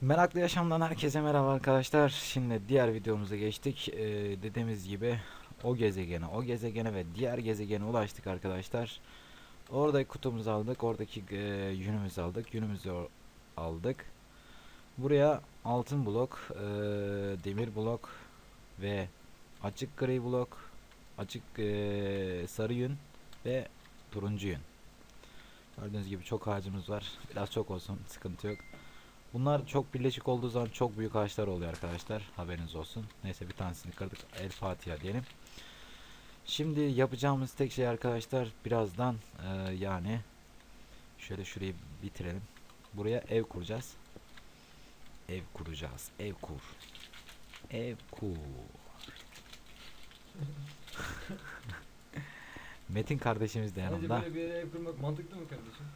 Meraklı Yaşam'dan herkese merhaba arkadaşlar. Şimdi diğer videomuza geçtik. Ee, dediğimiz gibi o gezegene, o gezegene ve diğer gezegene ulaştık arkadaşlar. Orada kutumuzu aldık, oradaki e, yünümüzü aldık, yünümüzü aldık. Buraya altın blok, e, demir blok ve açık gri blok, açık e, sarı yün ve turuncu yün. Gördüğünüz gibi çok ağacımız var. Biraz çok olsun, sıkıntı yok. Bunlar çok birleşik olduğu zaman çok büyük ağaçlar oluyor arkadaşlar. Haberiniz olsun. Neyse bir tanesini kırdık. El Fatiha diyelim. Şimdi yapacağımız tek şey arkadaşlar birazdan eee, yani şöyle şurayı bitirelim. Buraya ev kuracağız. Ev kuracağız. Ev kur. Ev kur. Metin kardeşimiz de Bence yanımda. böyle bir yere ev kurmak mantıklı mı kardeşim?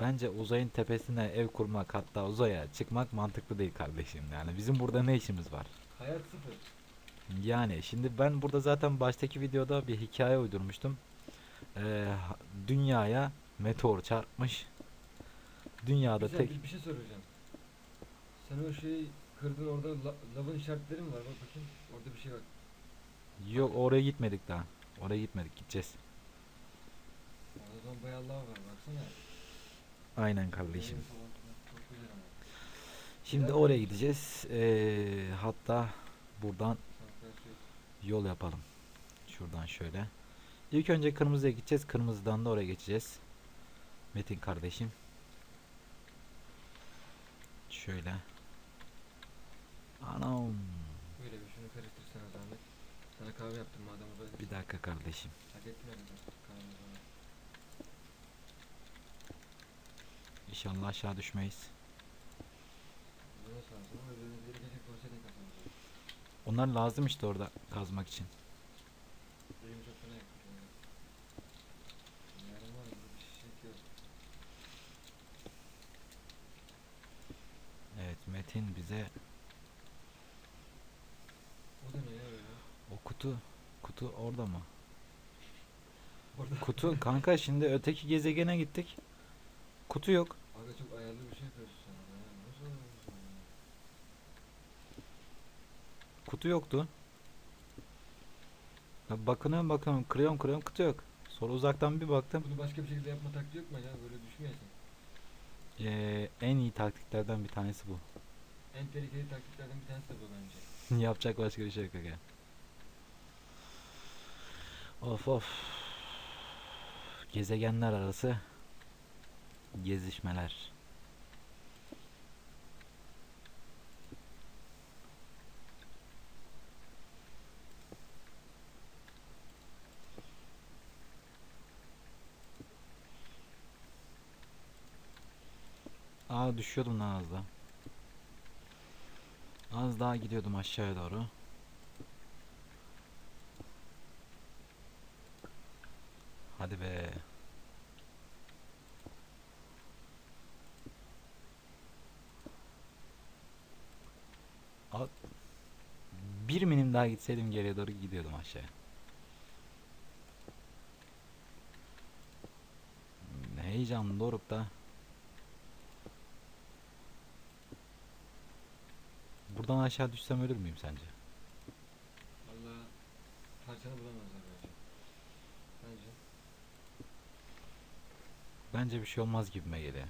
Bence uzayın tepesine ev kurmak hatta uzaya çıkmak mantıklı değil kardeşim. Yani bizim burada ne işimiz var? Hayat sıfır. Yani şimdi ben burada zaten baştaki videoda bir hikaye uydurmuştum. Ee, dünyaya meteor çarpmış. Dünyada Güzel, tek bir, bir şey soracağım. Sen o şeyi kırdın orada la, lavın işaretleri mi var? Bak bakayım. Orada bir şey var. yok oraya gitmedik daha. Oraya gitmedik gideceğiz. Orada bayağı lav var baksana. Aynen kardeşim. Şimdi oraya gideceğiz. Ee, hatta buradan yol yapalım. Şuradan şöyle. İlk önce kırmızıya gideceğiz. Kırmızıdan da oraya geçeceğiz. Metin kardeşim. Şöyle. Anam. Böyle bir şunu karıştırsana zahmet. Sana kahve yaptım madem. Bir dakika kardeşim. Hak ettin herhalde kahve falan. İnşallah aşağı düşmeyiz. Onlar lazım işte orada kazmak için. Evet Metin bize O da ne ya öyle? o kutu kutu orada mı? Orada. Kutu kanka şimdi öteki gezegene gittik. Kutu yok. Aga çok ayarlı bir şey yapıyorsun sen orada ya. Nasıl oluyorsun ya? Kutu yoktu. Ya bakınıyorum bakıyorum kırıyorum kırıyorum kutu yok. Sonra uzaktan bir baktım. Bunu başka bir şekilde yapma taktiği yok mu ya? Böyle düşmeyesin. Ee, en iyi taktiklerden bir tanesi bu. En tehlikeli taktiklerden bir tanesi de bu bence. Yapacak başka bir şey yok aga. Of of. Gezegenler arası gezişmeler. Aa düşüyordum lan az daha. Az daha gidiyordum aşağıya doğru. Hadi be. Al- Bir milim daha gitseydim geriye doğru gidiyordum aşağıya. Heyecanlı doğrup da Buradan aşağı düşsem ölür müyüm sence? Valla parçanı bulamazlar bence. Bence. Bence bir şey olmaz gibime geliyor.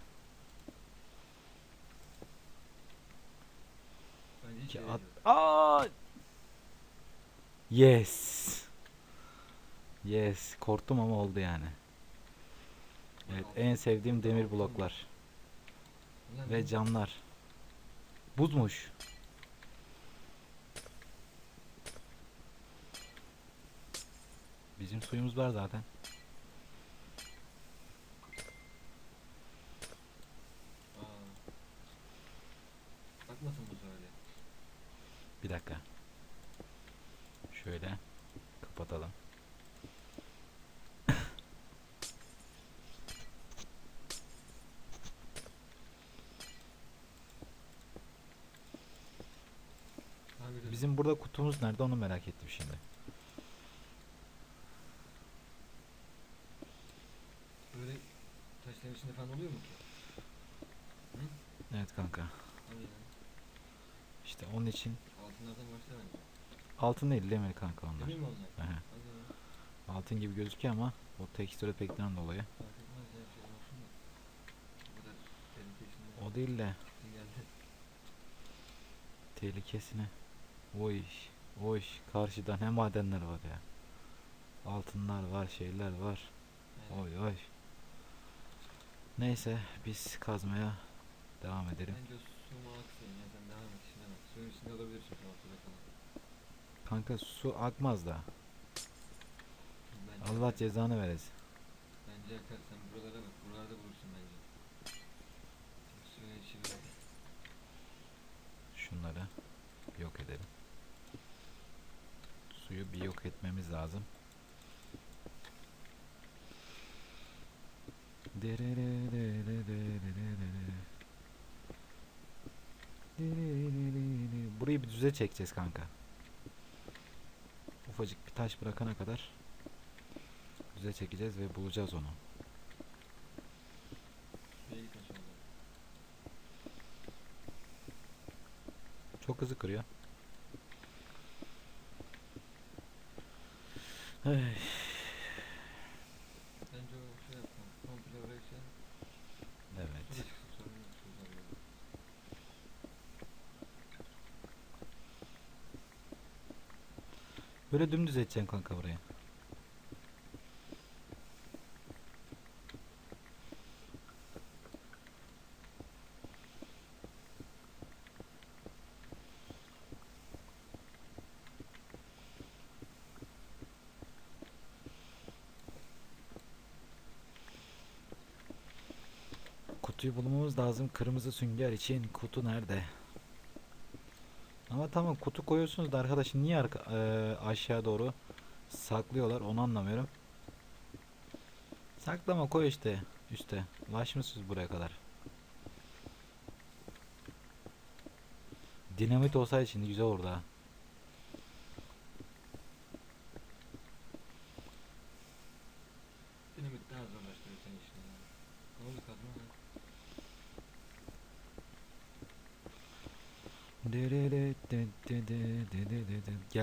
Bence hiç Ki at- yok. Yes. Yes. Korktum ama oldu yani. Evet, en sevdiğim demir bloklar ve camlar. Buzmuş. Bizim suyumuz var zaten. Aa. Bakmasın bu söyle. Bir dakika. Şöyle kapatalım. Daha güzel. Kutumuz nerede onu merak ettim şimdi. Böyle taşların içinde falan oluyor mu ki? Evet kanka. İşte onun için Altınlardan başla bence. altın değil demir kanka onlar. Değil mi onlar? Aha. Hadi ya. Altın gibi gözüküyor ama o tekstür efektinden dolayı. Fark etmez ya şey olsun da. Bu kadar tehlikesinde. O değil de geldi. tehlikesine. O iş. O iş. Karşıda ne madenler var ya. Altınlar var, şeyler var. Aynen. Oy oy. Neyse biz kazmaya devam edelim. Bence su mu aksın ya sen devam et işine bak. Suyun içinde olabilir çünkü ortada kalan. Kanka su akmaz da. Bence Allah cezanı veresin. Bence yakar sen buralara bak. Buralarda bulursun bence. Suyun içi böyle. Şunları yok edelim. Suyu bir yok etmemiz lazım. Burayı bir düze çekeceğiz kanka. Ufacık bir taş bırakana kadar düze çekeceğiz ve bulacağız onu. Çok hızlı kırıyor. Evet. Böyle dümdüz edeceksin kanka buraya. Kutuyu bulmamız lazım. Kırmızı sünger için kutu nerede? Ama tamam kutu koyuyorsunuz da arkadaş niye arka, eee, aşağı doğru saklıyorlar onu anlamıyorum. Saklama koy işte üste. Ulaşmışsınız buraya kadar. Dinamit olsaydı şimdi güzel olurdu ha. Dinamit daha zorlaştırıyor senin işini ya. Ne oldu kadın ha?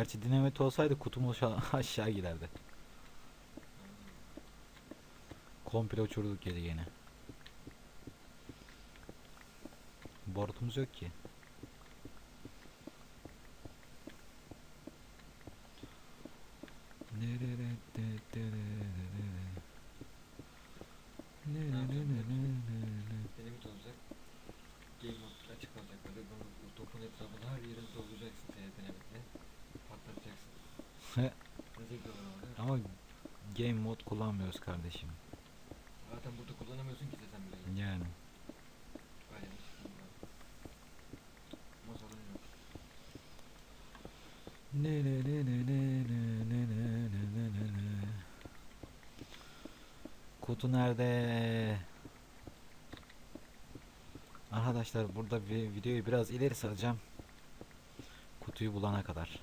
Gerçi dinamit olsaydı kutum aşağı, giderdi. Komple uçurduk geri yine. Borutumuz yok ki. Dinamit olacak. Game mode açık olacak böyle. Bunu, bu topun etrafını her yerini dolduracaksın senin dinamitle. Patlatacaksın. ne zevkli olur ama değil mi? Ama game mod kullanmıyoruz kardeşim. Zaten burada kullanamıyorsun ki sen bile. Yani. Ne ne ne ne ne ne ne ne ne ne ne ne. Kutu nerede? Arkadaşlar burada bir videoyu biraz ileri saracağım. Kutuyu bulana kadar.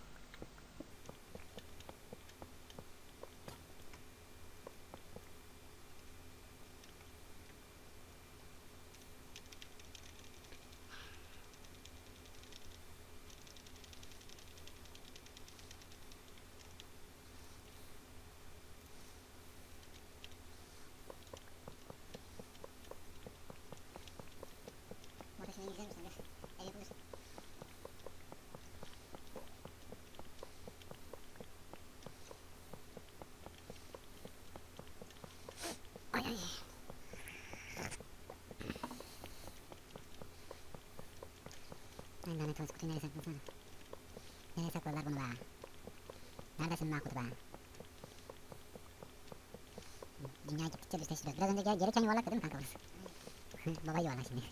tane tanesi kutuyu nereye saklasana. Nereye sakladılar bunu be? Neredesin lan kutu be? Dünya gittikçe düzleştiriyoruz. Biraz önce gere gereken yuvarlak dedim kanka burası. Baba yuvarlak şimdi.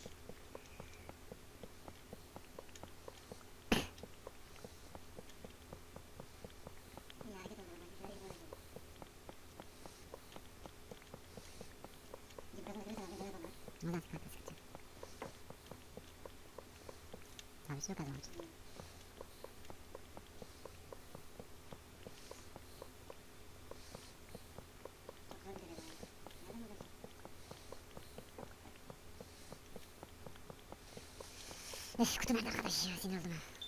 Nasıl kapatsın? 楽しいかな、ちょっと。よし、言葉の形をしのずま。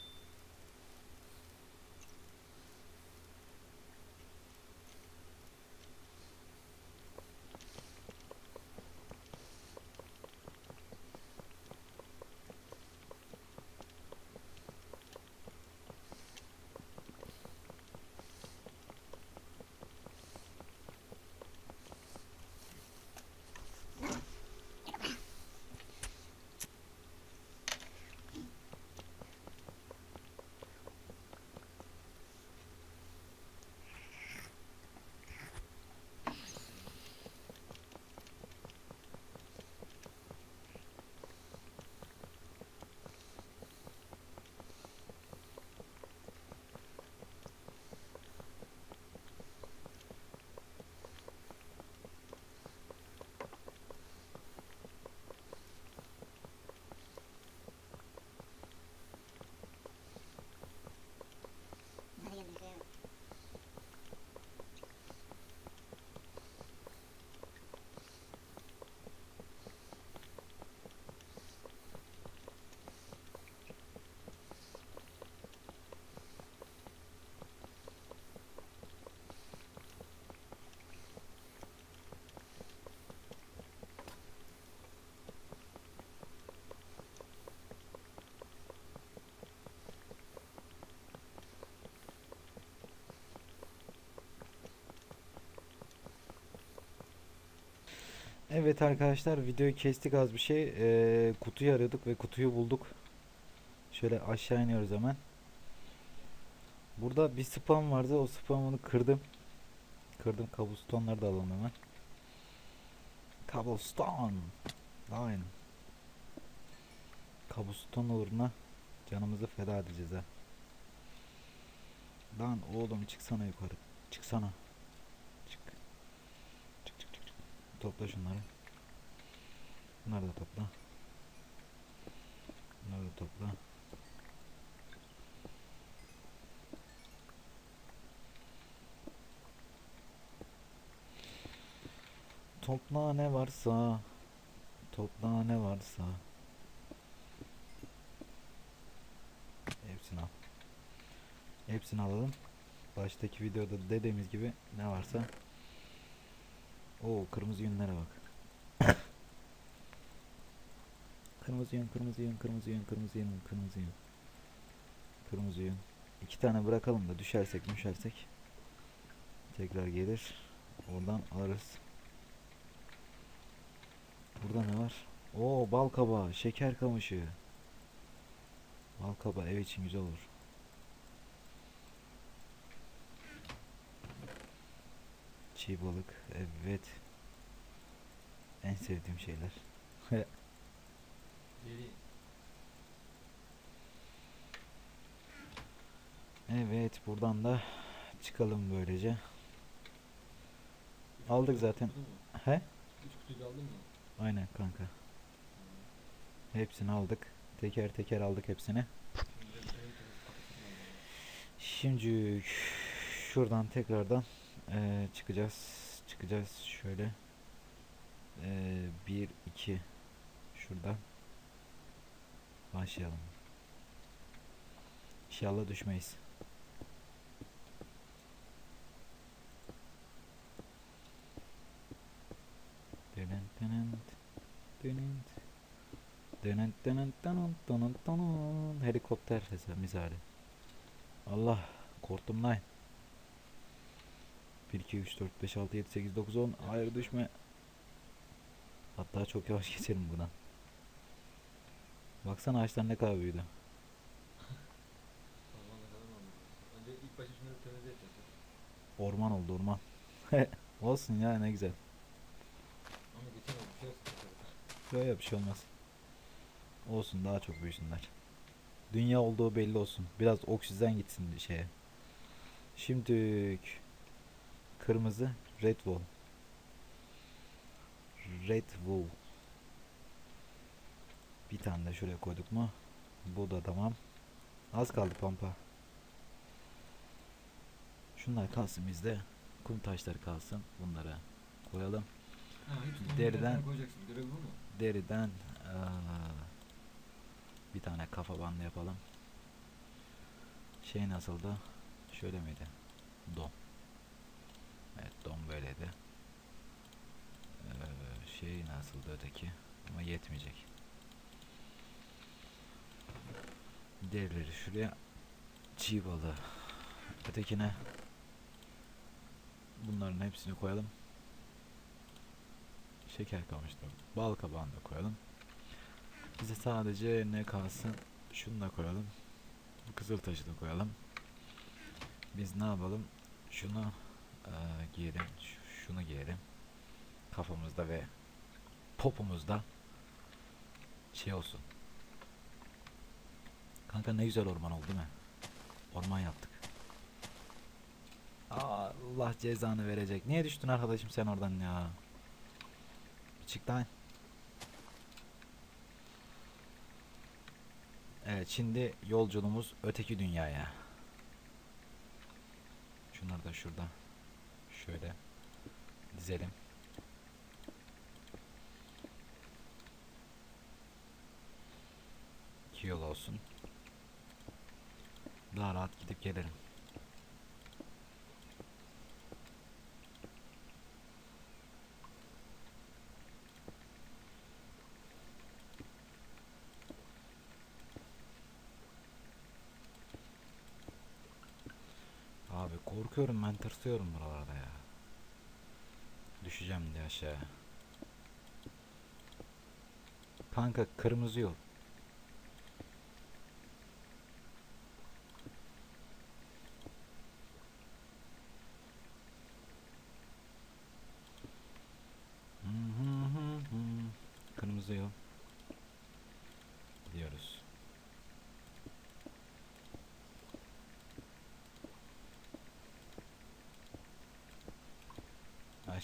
Evet arkadaşlar videoyu kestik az bir şey. Ee, kutuyu arıyorduk ve kutuyu bulduk. Şöyle aşağı iniyoruz hemen. Burada bir spam vardı. O spamını kırdım. Kırdım. Cobblestone'ları da alalım hemen. Cobblestone. Line. Cobblestone uğruna canımızı feda edeceğiz ha. Lan oğlum çıksana yukarı. Çıksana. Çık. Çık çık çık. çık. Topla şunları. Bunları da topla. Bunları da topla. Topla ne varsa. Topla ne varsa. Hepsini al. Hepsini alalım. Baştaki videoda dediğimiz gibi ne varsa. Oo kırmızı yünlere bak. kırmızı yün, kırmızı yün, kırmızı yün, kırmızı yün, kırmızı yün. Kırmızı yün. İki tane bırakalım da düşersek düşersek tekrar gelir. Oradan alırız. Burada ne var? Oo bal kabağı, şeker kamışı. Bal kabağı ev için güzel olur. Çiğ balık, evet. En sevdiğim şeyler. Evet, buradan da çıkalım böylece. Aldık zaten. He? Üç kutuyu da aldın mı? Aynen kanka. Hepsini aldık. Teker teker aldık hepsini. Şimdi de en temiz paketini alalım. Şimdi şuradan tekrardan eee, çıkacağız. Çıkacağız şöyle. Eee, bir iki şuradan başlayalım. İnşallah düşmeyiz. Denen denen denen denen denen denen denen denen helikopter misali. Allah korktum lan. 1 2 3 4 5 6 7 8 9 10 hayır düşme. Hatta çok yavaş geçelim buradan. Baksana ağaçlar ne kadar büyüdü. Orman oldu orman. Olsun ya ne güzel. Ama geçen bir. Böyle bir şey olmaz. Olsun daha çok büyüsünler. Dünya olduğu belli olsun. Biraz oksijen gitsin şeye. Şimdi kırmızı red wall. Red wool. Bir tane de şuraya koyduk mu? Bu da tamam. Az kaldı pampa. Şunlar kalsın bizde. Kum taşları kalsın. Bunlara koyalım. Ha, Deriden- Deriden. eee, bir tane kafa bandı yapalım. Şey nasıldı? Şöyle miydi? Dom. Evet dom böyleydi. Eee, şey nasıldı öteki? Ama yetmeyecek. Derileri şuraya çiğ balığı. Ötekine bunların hepsini koyalım. Şeker kamıştı. Bal kabağını da koyalım. Bize sadece ne kalsın? Şunu da koyalım. Kızıl taşı da koyalım. Biz ne yapalım? Şunu eee, giyelim. Şunu giyelim. Kafamızda ve popumuzda şey olsun. Kanka ne güzel orman oldu değil mi? Orman yaptık. Allah cezanı verecek. Niye düştün arkadaşım sen oradan ya? Çık lan. Evet şimdi yolculuğumuz öteki dünyaya. Şunları da şurada. Şöyle dizelim. İki yol olsun. Daha rahat gidip gelirim. Abi korkuyorum ben tırsıyorum buralarda ya. Düşeceğim de aşağı. Kanka kırmızı yol.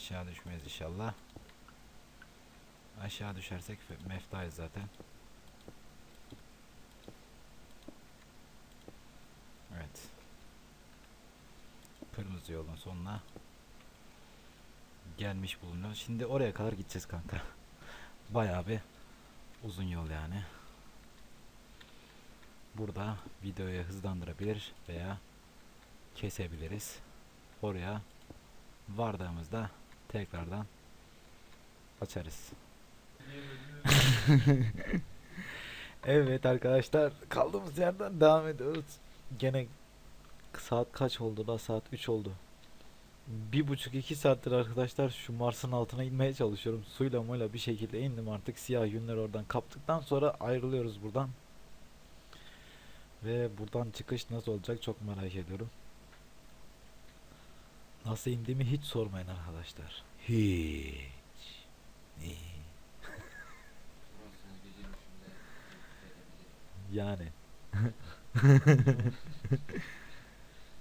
Aşağı düşmeyiz inşallah. Aşağı düşersek meftayız zaten. Evet. Kırmızı yolun sonuna gelmiş bulunuyoruz. Şimdi oraya kadar gideceğiz kanka. Bayağı bir uzun yol yani. Burada videoyu hızlandırabilir veya kesebiliriz. Oraya vardığımızda tekrardan açarız. evet arkadaşlar kaldığımız yerden devam ediyoruz. Gene saat kaç oldu da saat 3 oldu. Bir buçuk iki saattir arkadaşlar şu Mars'ın altına inmeye çalışıyorum. Suyla moyla bir şekilde indim artık siyah yünleri oradan kaptıktan sonra ayrılıyoruz buradan. Ve buradan çıkış nasıl olacak çok merak ediyorum. Nasıl indiğimi hiç sormayın arkadaşlar. Hiç. Hiç. Yani.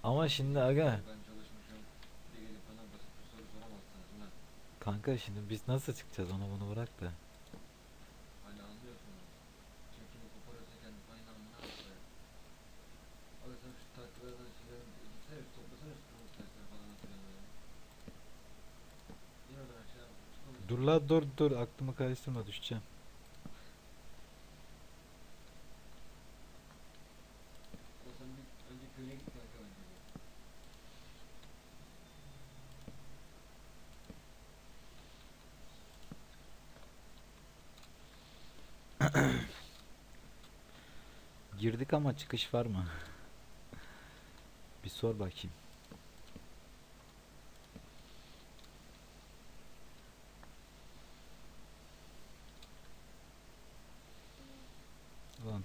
Ama şimdi aga kanka şimdi biz nasıl çıkacağız onu bunu bırak da. Hala anlıyorsunuz. Çekini koparırsa kendi payını amına atıyor. Abi sen şu tahtalardan şeyleri gitsene şu toplasana şu kırmızı taşları falan atıyorsun böyle. İn oradan aşağı. çık oğlum. Dur la dur dur aklımı karıştırma düşeceğim. Girdik ama çıkış var mı? Bir sor bakayım.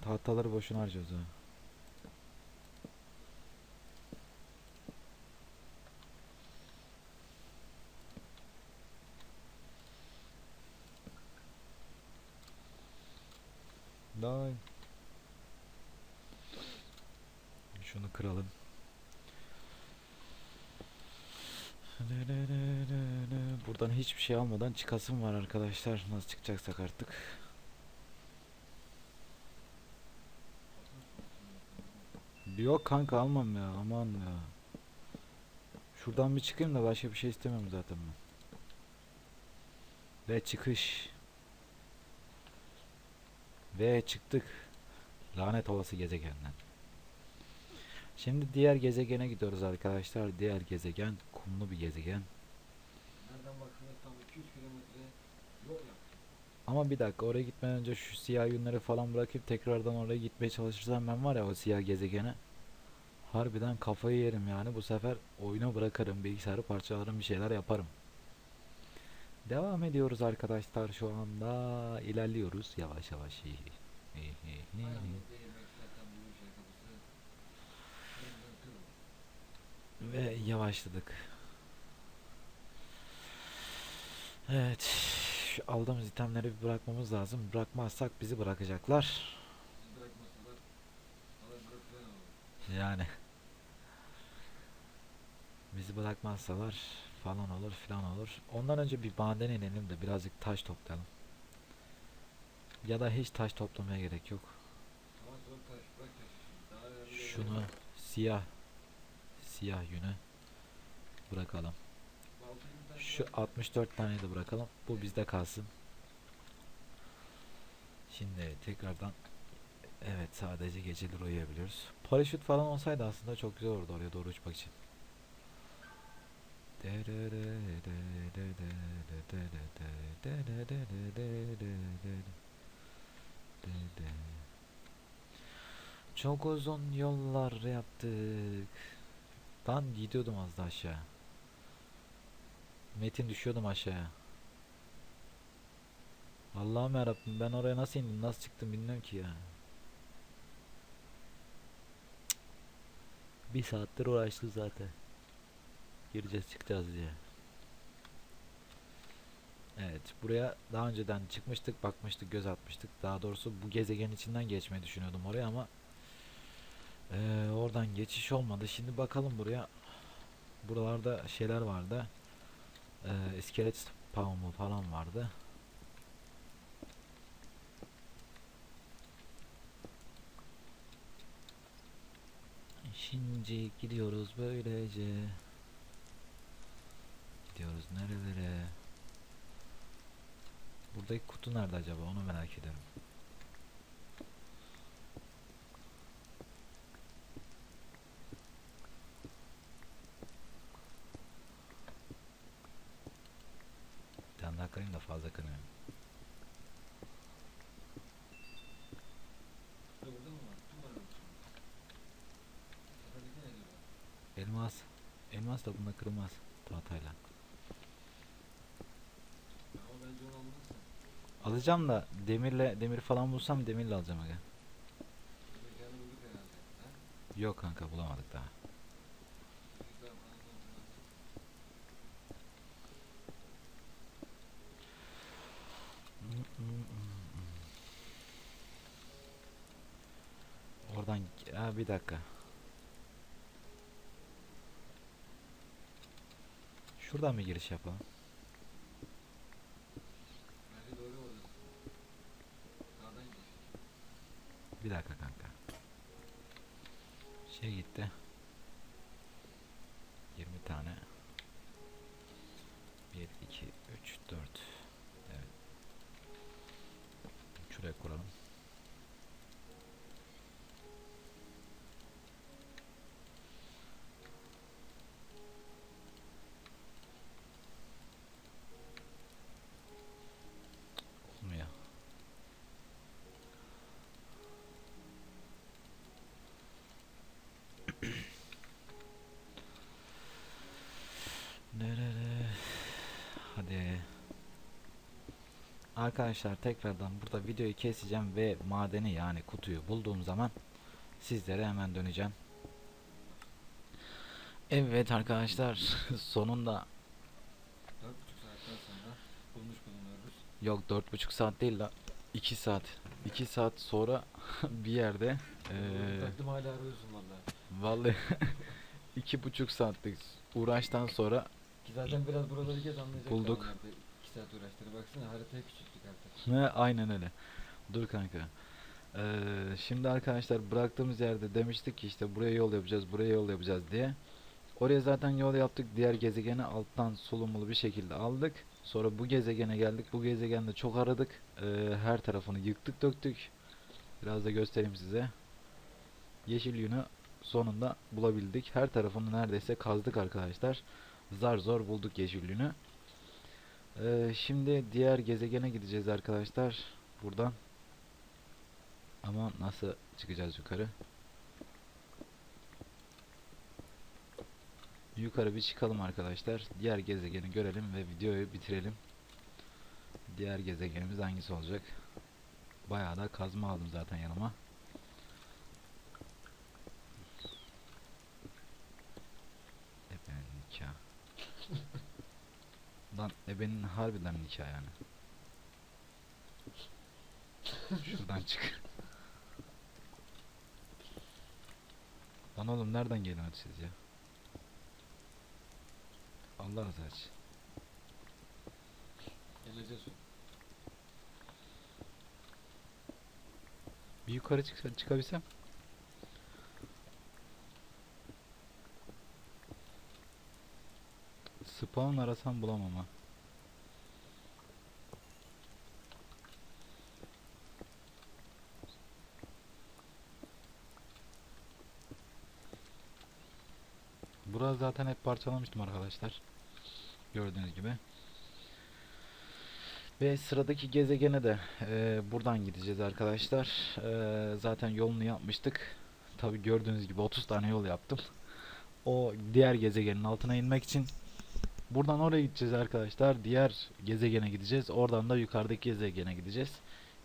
Tahtaları boşuna harcıyoruz ha. Daha şunu kıralım. Buradan hiçbir şey almadan çıkasım var arkadaşlar. Nasıl çıkacaksak artık. Yok kanka almam ya aman ya. Şuradan bir çıkayım da başka bir şey istemiyorum zaten ben. Ve çıkış. Ve çıktık. Lanet olası gezegenden. Şimdi diğer gezegene gidiyoruz arkadaşlar. Diğer gezegen kumlu bir gezegen. Nereden baksanız tam 200 kilometre yol yaptık. Ama bir dakika oraya gitmeden önce şu siyah yünleri falan bırakıp tekrardan oraya gitmeye çalışırsam ben var ya o siyah gezegene harbiden kafayı yerim yani bu sefer oyunu bırakırım bilgisayarı parçalarım bir şeyler yaparım. Devam ediyoruz arkadaşlar şu anda ilerliyoruz yavaş yavaş. Ve yavaşladık. Evet. Aldığımız itemleri bir bırakmamız lazım. Bırakmazsak bizi bırakacaklar. Yani. Bizi bırakmazsalar falan olur filan olur. Ondan önce bir maden inelim de birazcık taş toplayalım. Ya da hiç taş toplamaya gerek yok. Şunu siyah siyah yünü bırakalım. Şu bırak. 64 tane de bırakalım. Bu bizde kalsın. Şimdi tekrardan evet sadece geceleri uyuyabiliyoruz. Paraşüt falan olsaydı aslında çok güzel olurdu oraya doğru uçmak için. Çok uzun yollar yaptık. Ben gidiyordum az da aşağı. Metin düşüyordum aşağıya. Allah'ım yarabbim ben oraya nasıl indim nasıl çıktım bilmiyorum ki ya. Bir saattir uğraştık zaten. Gireceğiz çıkacağız diye. Evet buraya daha önceden çıkmıştık bakmıştık göz atmıştık. Daha doğrusu bu gezegen içinden geçmeyi düşünüyordum oraya ama eee, oradan geçiş olmadı. Şimdi bakalım buraya. Buralarda şeyler vardı. Eee iskelet spawnu falan vardı. Şimdi gidiyoruz böylece. Gidiyoruz nerelere? Buradaki kutu nerede acaba? Onu merak ediyorum. Bir tane daha kırayım da fazla kırmayayım. Şurada burada mı var? Kim var öyle? Tepedeki ne diyor? Elmas. Elmas da bunda kırılmaz. Tahtayla. Alacağım da demirle demir falan bulsam demirle alacağım aga. Yok kanka bulamadık daha. Oradan ha, bir dakika. Şuradan mı giriş yapalım? Bir dakika kanka. Şey gitti. Arkadaşlar tekrardan burada videoyu keseceğim ve madeni yani kutuyu bulduğum zaman sizlere hemen döneceğim. Evet arkadaşlar sonunda Dört buçuk saatten sonra bulmuş bulunuyoruz. yok dört buçuk saat değil la 2 saat 2 saat sonra bir yerde eee Tatlım hala arıyorsun valla. vallahi iki buçuk saatlik uğraştan sonra Ki zaten biraz buraları gez anlayacaklar. Bulduk. onlar da İki saat uğraştırı. Baksana artık. Ne aynen öyle. Dur kanka. Ee, şimdi arkadaşlar bıraktığımız yerde demiştik ki işte buraya yol yapacağız, buraya yol yapacağız diye. Oraya zaten yol yaptık. Diğer gezegeni alttan solumlu bir şekilde aldık. Sonra bu gezegene geldik. Bu gezegende çok aradık. Ee, her tarafını yıktık döktük. Biraz da göstereyim size. Yeşil yünü sonunda bulabildik. Her tarafını neredeyse kazdık arkadaşlar. Zar zor bulduk yeşil yünü. Ee, şimdi diğer gezegene gideceğiz arkadaşlar. Buradan. Ama nasıl çıkacağız yukarı? Yukarı bir çıkalım arkadaşlar. Diğer gezegeni görelim ve videoyu bitirelim. Diğer gezegenimiz hangisi olacak? Bayağı da kazma aldım zaten yanıma. Ebenin nikah. Lan ebenin harbiden nikah yani. Şuradan çık. Lan oğlum nereden geliyorsunuz siz ya? Allah razı olsun. Geleceğiz. Bir yukarı çıksa çıkabilsem. Spawn arasam bulamam ha. Burası zaten hep parçalamıştım arkadaşlar. Gördüğünüz gibi. Ve sıradaki gezegene de eee, buradan gideceğiz arkadaşlar. Eee, zaten yolunu yapmıştık. Tabi gördüğünüz gibi 30 tane yol yaptım. O diğer gezegenin altına inmek için Buradan oraya gideceğiz arkadaşlar. Diğer gezegene gideceğiz. Oradan da yukarıdaki gezegene gideceğiz.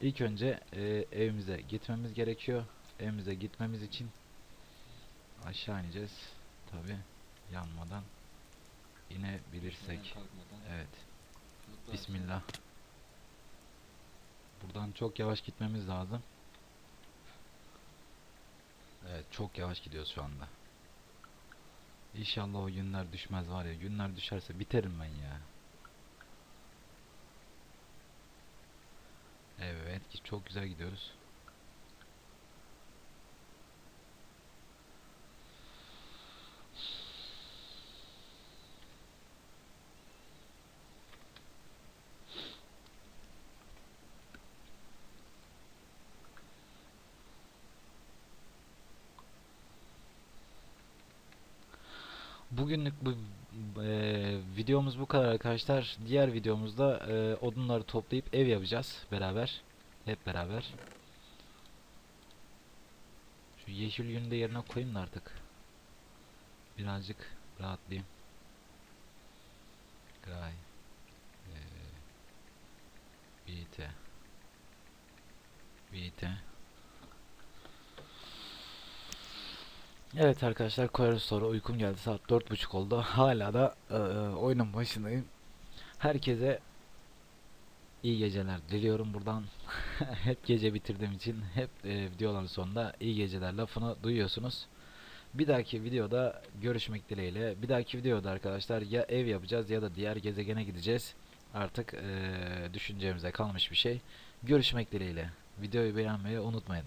İlk önce e, evimize gitmemiz gerekiyor. Evimize gitmemiz için aşağı ineceğiz. Tabi yanmadan inebilirsek. Evet. Bismillah. Buradan çok yavaş gitmemiz lazım. Evet çok yavaş gidiyoruz şu anda. İnşallah o günler düşmez var ya. Günler düşerse biterim ben ya. Evet ki çok güzel gidiyoruz. Bugünlük bu eee, videomuz bu kadar arkadaşlar. Diğer videomuzda eee, odunları toplayıp ev yapacağız beraber. Hep beraber. Şu yeşil yünü de yerine koyayım da artık. Birazcık rahatlayayım. Gray. Eee BT. BT. Evet arkadaşlar koyarız sonra. Uykum geldi. Saat dört buçuk oldu. Hala da eee, oyunun başındayım. Herkese iyi geceler diliyorum buradan. Hep gece bitirdiğim için hep eee, videoların sonunda iyi geceler lafını duyuyorsunuz. Bir dahaki videoda görüşmek dileğiyle. Bir dahaki videoda arkadaşlar ya ev yapacağız ya da diğer gezegene gideceğiz. Artık eee düşüncemize kalmış bir şey. Görüşmek dileğiyle. Videoyu beğenmeyi unutmayın